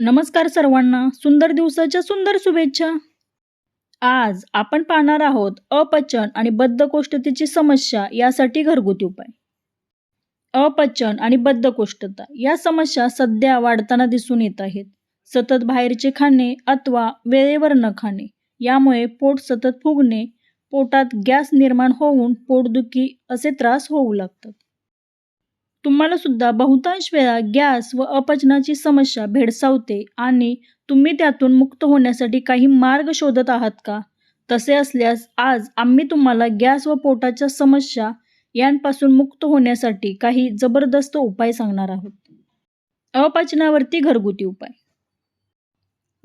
नमस्कार सर्वांना सुंदर दिवसाच्या सुंदर शुभेच्छा. आज आपण पाहणार आहोत अपचन आणि बद्धकोष्ठतेची समस्या यासाठी घरगुती उपाय. अपचन आणि बद्धकोष्ठता या समस्या सध्या वाढताना दिसून येत आहेत. सतत बाहेरचे खाणे अथवा वेळेवर न खाणे यामुळे पोट सतत फुगणे पोटात गॅस निर्माण होऊन पोटदुखी असे त्रास होऊ लागतात. तुम्हाला सुद्धा बहुतांश वेळा गॅस व अपचनाची समस्या भेडसावते आणि तुम्ही त्यातून मुक्त होण्यासाठी काही मार्ग शोधत आहात का? तसे असल्यास आज आम्ही तुम्हाला गॅस व पोटाच्या समस्या यांपासून मुक्त होण्यासाठी काही जबरदस्त उपाय सांगणार आहोत. अपचनावरती घरगुती उपाय.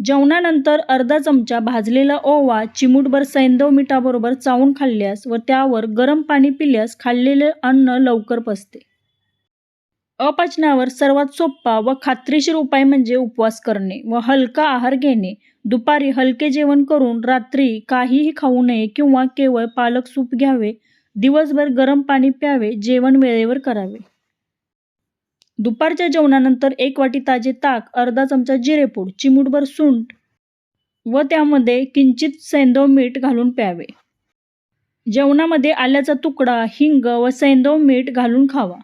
जेवणानंतर अर्धा चमचा भाजलेला ओवा चिमूटभर सैंदव मिठाबरोबर चावून खाल्ल्यास व त्यावर गरम पाणी पिल्यास खाल्लेले अन्न लवकर पचते. अपचनावर सर्वात सोपा व खात्रीशीर उपाय म्हणजे उपवास करणे व हलका आहार घेणे. दुपारी हलके जेवण करून रात्री काहीही खाऊ नये किंवा केवळ पालक सूप घ्यावे. दिवसभर गरम पाणी प्यावे जेवण वेळेवर करावे. दुपारच्या जेवणानंतर एक वाटी ताजे ताक अर्धा चमचा जिरेपूड चिमूटभर सुंट व त्यामध्ये किंचित सैंदव मीठ घालून प्यावे. जेवणामध्ये आल्याचा तुकडा हिंग व सैंदव मीठ घालून खावा.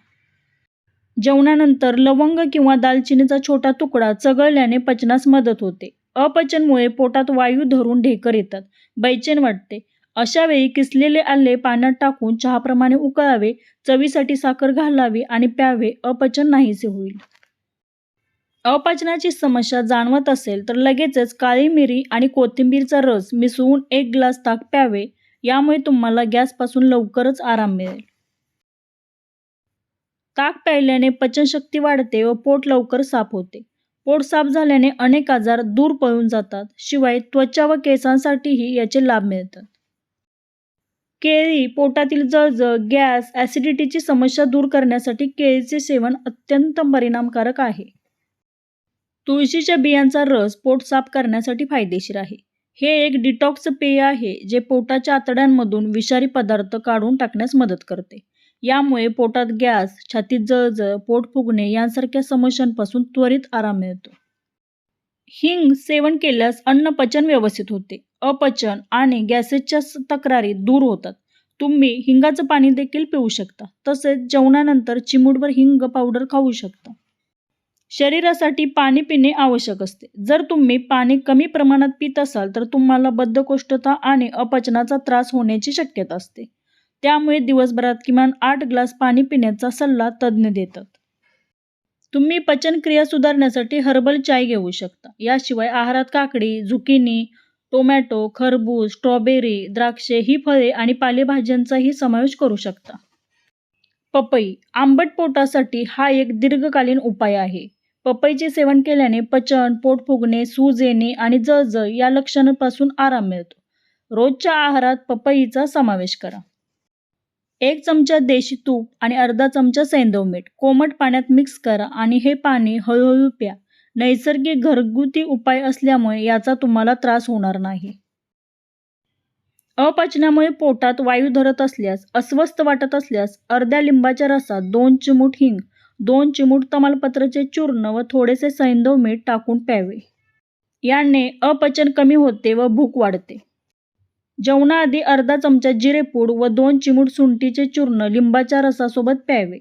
जेवणानंतर लवंग किंवा दालचिनीचा छोटा तुकडा चघळल्याने पचनास मदत होते. अपचनमुळे पोटात वायू धरून ढेकर येतात. बैचेन वाटते. अशा वेळी किसलेले आले पाण्यात टाकून चहाप्रमाणे उकळावे चवीसाठी साखर घालावी आणि प्यावे अपचन नाहीसे होईल. अपचनाची समस्या जाणवत असेल तर लगेचच काळी मिरी आणि कोथिंबीरचा रस मिसळून एक ग्लास ताक प्यावे. यामुळे तुम्हाला गॅसपासून लवकरच आराम मिळेल. ताक प्यायल्याने पचनशक्ती वाढते व पोट लवकर साफ होते. पोट साफ झाल्याने अनेक आजार दूर पळून जातात शिवाय त्वचा व केसांसाठीही याचे लाभ मिळतात. केळी पोटातील जळजळ गॅस ॲसिडिटीची समस्या दूर करण्यासाठी केळीचे सेवन अत्यंत परिणामकारक आहे. तुळशीच्या बियांचा रस पोट साफ करण्यासाठी फायदेशीर आहे. हे एक डिटॉक्स पेय आहे जे पोटाच्या आतड्यांमधून विषारी पदार्थ काढून टाकण्यास मदत करते. यामुळे पोटात गॅस छातीत जळजळ पोट फुगणे यांसारख्या समस्यांपासून त्वरित आराम मिळतो. हिंग सेवन केल्यास अन्न पचन व्यवस्थित होते. अपचन आणि गॅसेसच्या तक्रारी दूर होतात. तुम्ही हिंगाचं पाणी देखील पिऊ शकता. तसेच जेवणानंतर चिमूटभर हिंग पावडर खाऊ शकता. शरीरासाठी पाणी पिणे आवश्यक असते. जर तुम्ही पाणी कमी प्रमाणात पित असाल तर तुम्हाला बद्धकोष्ठता आणि अपचनाचा त्रास होण्याची शक्यता असते. त्यामुळे दिवसभरात किमान आठ ग्लास पाणी पिण्याचा सल्ला तज्ज्ञ देतात. तुम्ही पचनक्रिया सुधारण्यासाठी हर्बल चाय घेऊ शकता. याशिवाय आहारात काकडी झुकिनी टोमॅटो खरबूज स्ट्रॉबेरी द्राक्षे ही फळे आणि पालेभाज्यांचाही समावेश करू शकता. पपई आंबट पोटासाठी हा एक दीर्घकालीन उपाय आहे. पपईचे सेवन केल्याने पचन पोट फुगणे सूज येणे आणि जळजळ या लक्षणांपासून आराम मिळतो. रोजच्या आहारात पपईचा समावेश करा. एक चमचा देशी तूप आणि अर्धा चमचा सैंदव मीठ. कोमट पाण्यात मिक्स करा आणि हे पाणी हळूहळू प्या. नैसर्गिक घरगुती उपाय असल्यामुळे याचा तुम्हाला त्रास होणार नाही. अपचनामुळे पोटात वायू धरत असल्यास अस्वस्थ वाटत असल्यास अर्ध्या लिंबाच्या रसात दोन चिमूट हिंग दोन चिमूट तमालपत्राचे चूर्ण व थोडेसे सैंदव मीठ टाकून प्यावे. याने अपचन कमी होते व भूक वाढते. जेवणाआधी अर्धा चमचा जिरेपूड व दोन चिमूट सुंठीचे चूर्ण लिंबाच्या रसासोबत प्यावे.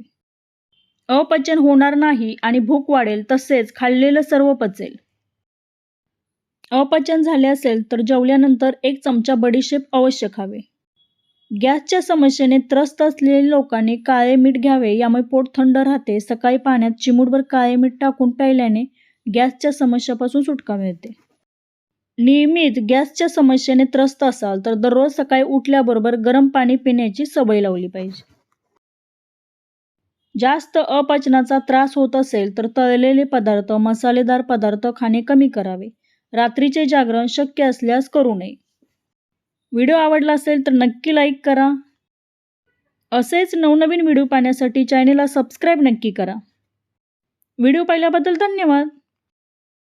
अपचन होणार नाही आणि भूक वाढेल तसेच खाल्लेलं सर्व पचेल. अपचन झाले असेल तर जेवल्यानंतर एक चमचा बडीशेप अवश्य खावे. गॅसच्या समस्येने त्रस्त असलेल्या लोकांनी काळे मीठ घ्यावे यामुळे पोट थंड राहते. सकाळी पाण्यात चिमूटभर काळे मीठ टाकून प्यायल्याने गॅसच्या समस्यापासून सुटका मिळते. नियमित गॅसच्या समस्येने त्रस्त असाल तर दररोज सकाळी उठल्याबरोबर गरम पाणी पिण्याची सवय लावली पाहिजे. जास्त अपचनाचा त्रास होत असेल तर तळलेले पदार्थ मसालेदार पदार्थ खाणे कमी करावे. रात्रीचे जागरण शक्य असल्यास करू नये. व्हिडिओ आवडला असेल तर नक्की लाईक करा. असेच नवनवीन व्हिडिओ पाहण्यासाठी चॅनेलला सबस्क्राईब नक्की करा. व्हिडिओ पाहिल्याबद्दल धन्यवाद.